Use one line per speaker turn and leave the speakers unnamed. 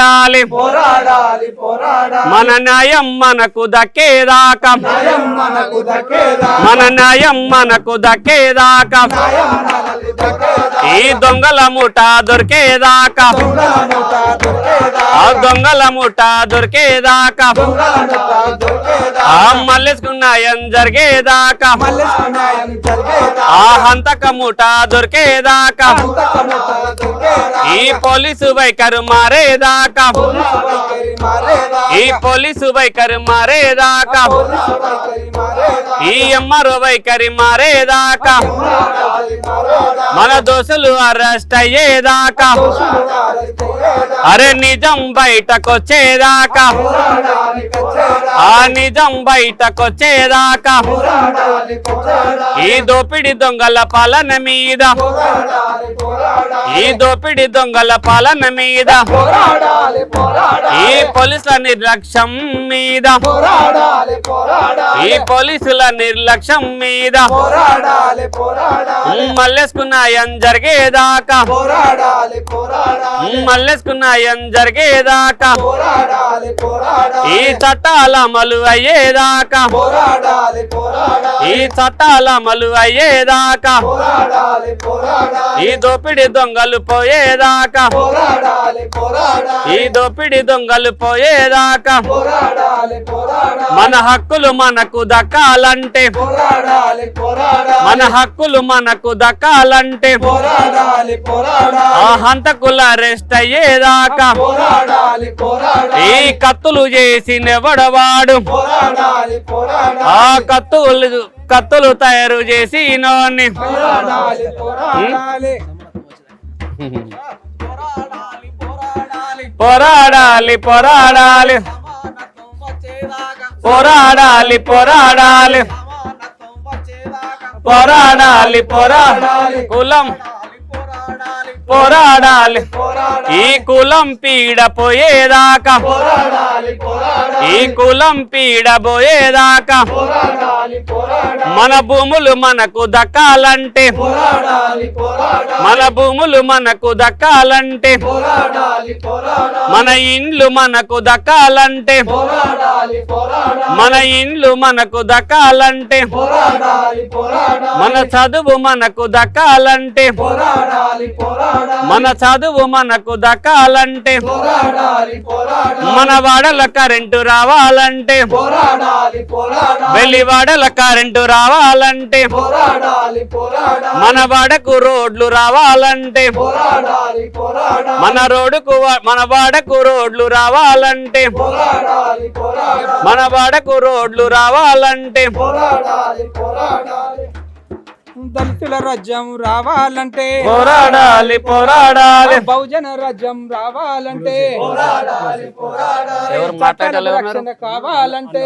పోరాడాలి.
పోరాడాలి పోరాడాలి.
మన న్యాయం మనకు దక్కేదాకా.
న్యాయం మనకు దక్కేదా
మన న్యాయం మనకు దక్కేదాకా.
న్యాయం మనకు
ఈ దొంగల ముఠ దొరికేదాకా.
దొంగల ముఠ
ఆ దొంగల ముఠ దొరికేదాకా.
దొంగల ముఠ దొరికేదా
ఆ మల్లెసుకున్నాయం జరిగేదాకా ఆ హంతక దొరికేదాకా ఈ పోలీసు వైఖరు మారేదాకా ఈ పోలీసు వైఖరు మారేదాకా ఈ ఎమ్మరు వైఖరి మారేదాకా. మన దోషులు అరెస్ట్ అయ్యేదాకా. అరే నిజం బయటకొచ్చేదాకా. ఆ నిజం బయటకొచ్చేదాకా. ఈ దోపిడి దొంగల పాలన మీద. ఈ దోపిడి దొంగల పాలన మీద. ఈ పోలీసుల నిర్లక్ష్యం మీద.
ఈ పోరాడాలి
ఈ పోలీసుల నిర్లక్ష్యం మీద
పోరాడాలి పోరాడాలి.
మల్లెసుకున్నాయం జరిగేదాకా.
పోరాడాలి పోరాడాలి.
మల్లెసుకున్నాయం జరిగేదాకా.
పోరాడాలి పోరాడాలి
ఈ చట్టాల అమలు అయ్యేదాకా ఈ చట్టాల అమలు అయ్యేదాకా ఈ దోపిడి దొంగలు పోయేదాకా. ఈ దోపిడి దొంగలు పోయేదాకా. మన హక్కులు మనకు దక్కాలంటే. మన హక్కులు మనకు దక్కాలంటే. ఆ హంతకుల అరెస్ట్ అయ్యేదాకా. ఈ కత్తులు చేసినెవడవాడు? ఆ కత్తులు కత్తులు తయారు చేసి
నోని పొరాడాలి.
పొరాడాలి పొరాడాలి. పొరాడాలి పొరాడాలి. పొరాడాలి. కులం. పోరాడాలి. ఈ కులం
పీడపోయేదాకా.
ఈ కులం
పీడబోయేదాకా
మన భూములు మనకు దక్కాలంటే. మన భూములు మనకు దక్కాలంటే. మన ఇండ్లు మనకు దక్కాలంటే. మన ఇండ్లు మనకు దక్కాలంటే. మన చదువు మనకు దక్కాలంటే. మన చదువు మనకు దక్కాలంటే. మన వాడల కరెంటు రావాలంటే. వెళ్ళి వాడల కరెంటు రావాలంటే
పోరాడాలి పోరాడాలి.
మన వాడకు రోడ్లు రావాలంటే
పోరాడాలి పోరాడాలి.
మన రోడ్డుకు మన వాడకు రోడ్లు రావాలంటే
పోరాడాలి పోరాడాలి.
మన వాడకు రోడ్లు రావాలంటే
పోరాడాలి పోరాడాలి.
దళితుల రాజ్యం రావాలంటే
పోరాడాలి పోరాడాలి.
బహుజన రాజ్యం రావాలంటే కావాలంటే